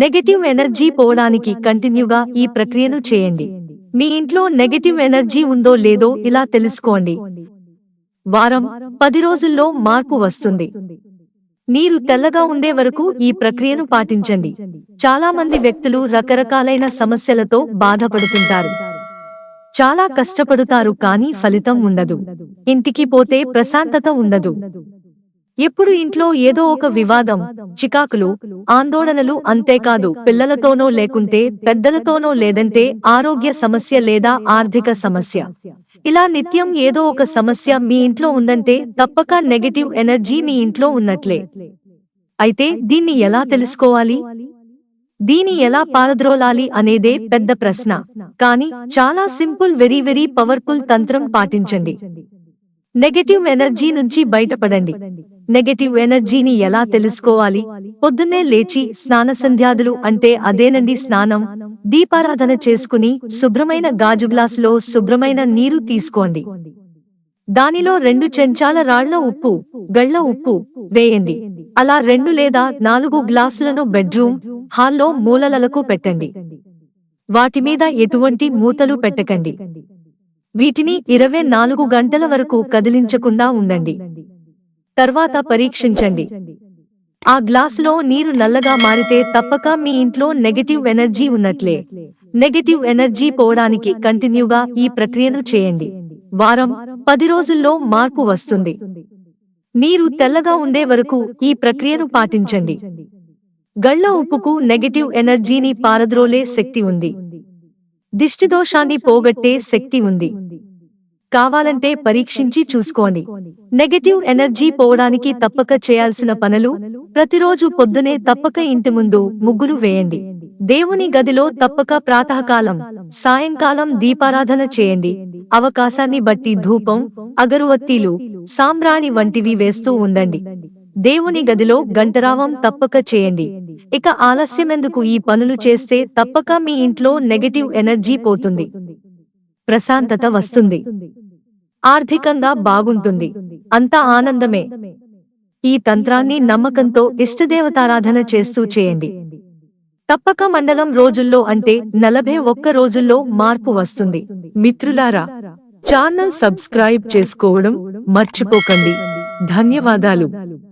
Negative energy పోవడానికి కంటిన్యూగా ఈ ప్రక్రియను చేయండి. మీ ఇంట్లో నెగటివ్ ఎనర్జీ ఉందో లేదో ఇలా తెలుసుకోండి. వారం పది రోజుల్లో మార్పు వస్తుంది. మీరు తెల్లగా ఉండే వరకు ఈ ప్రక్రియను పాటించండి. చాలా మంది వ్యక్తులు రకరకాలైన సమస్యలతో బాధపడుతుంటారు. చాలా కష్టపడుతారు కానీ ఫలితం ఉండదు. ఇంటికి పోతే ప్రశాంతత ఉండదు. ఎప్పుడు ఇంట్లో ఏదో ఒక వివాదం చికాకులు ఆందోళనలు అంతేకాదు. పిల్లలతోనో లేకుంటే పెద్దలతోనో లేదంటే ఆరోగ్య సమస్య లేదా ఆర్థిక సమస్య. ఇలా నిత్యం ఏదో ఒక సమస్య మీ ఇంట్లో ఉందంటే తప్పక నెగటివ్ ఎనర్జీ మీ ఇంట్లో ఉన్నట్లే. అయితే దీన్ని ఎలా తెలుసుకోవాలి? దీని ఎలా పారద్రోలాలి అనేదే పెద్ద ప్రశ్న. కానీ చాలా సింపుల్ వెరీ వెరీ పవర్ఫుల్ తంత్రం పాటించండి. నెగటివ్ ఎనర్జీ నుంచి బయటపడండి. నెగటివ్ ఎనర్జీని ఎలా తెలుసుకోవాలి? పొద్దున్నే లేచి స్నాన సంధ్యాదులు అంటే అదేనండి స్నానం. దీపారాధన చేసుకుని శుభ్రమైన గాజు గ్లాసులో శుభ్రమైన నీరు తీసుకోండి. దానిలో రెండు చెంచాల రాళ్ళ ఉప్పు గళ్ళ ఉప్పు వేయండి. అలా రెండు లేదా నాలుగు గ్లాసులను బెడ్రూమ్ హాల్లో మూలలకు పెట్టండి. వాటి మీద ఎటువంటి మూతలు పెట్టకండి. వీటిని ఇరవై నాలుగు గంటల వరకు కదిలించకుండా ఉండండి. తర్వాత పరీక్షించండి. ఆ గ్లాసులో నీరు నల్లగా మారితే తప్పక మీ ఇంట్లో నెగటివ్ ఎనర్జీ ఉన్నట్లే. నెగటివ్ ఎనర్జీ పోవడానికి కంటిన్యూగా ఈ ప్రక్రియను చేయండి. వారం పది రోజుల్లో మార్పు వస్తుంది. నీరు తెల్లగా ఉండే వరకు ఈ ప్రక్రియను పాటించండి. గళ్ళ ఉప్పుకు నెగటివ్ ఎనర్జీని పారద్రోలే శక్తి ఉంది. దిష్టిదోషాన్ని పోగొట్టే శక్తి ఉంది. కావాలంటే పరీక్షించి చూసుకోండి. నెగటివ్ ఎనర్జీ పోవడానికి తప్పక చేయాల్సిన పనులు ప్రతిరోజు పొద్దునే తప్పక ఇంటి ముందు ముగ్గులు వేయండి. దేవుని గదిలో తప్పక ప్రాతకాలం సాయంకాలం దీపారాధన చేయండి. అవకాశాన్ని బట్టి ధూపం అగరువత్తీలు సాంబ్రాణి వంటివి వేస్తూ ఉండండి. దేవుని గదిలో గంటరావం తప్పక చేయండి. ఇక ఆలస్యమెందుకు ఈ పనులు చేస్తే తప్పక మీ ఇంట్లో నెగటివ్ ఎనర్జీ పోతుంది. ప్రశాంతత వస్తుంది. ఆర్థికంగా బాగుంటుంది. అంతా ఆనందమే. ఈ తంత్రాన్ని నమ్మకంతో ఇష్టదేవతారాధన చేస్తూ చేయండి. తప్పక మండలం రోజుల్లో అంటే నలభై ఒక్క రోజుల్లో మార్పు వస్తుంది. మిత్రులారా ఛానల్ సబ్స్క్రైబ్ చేసుకోవడం మర్చిపోకండి. ధన్యవాదాలు.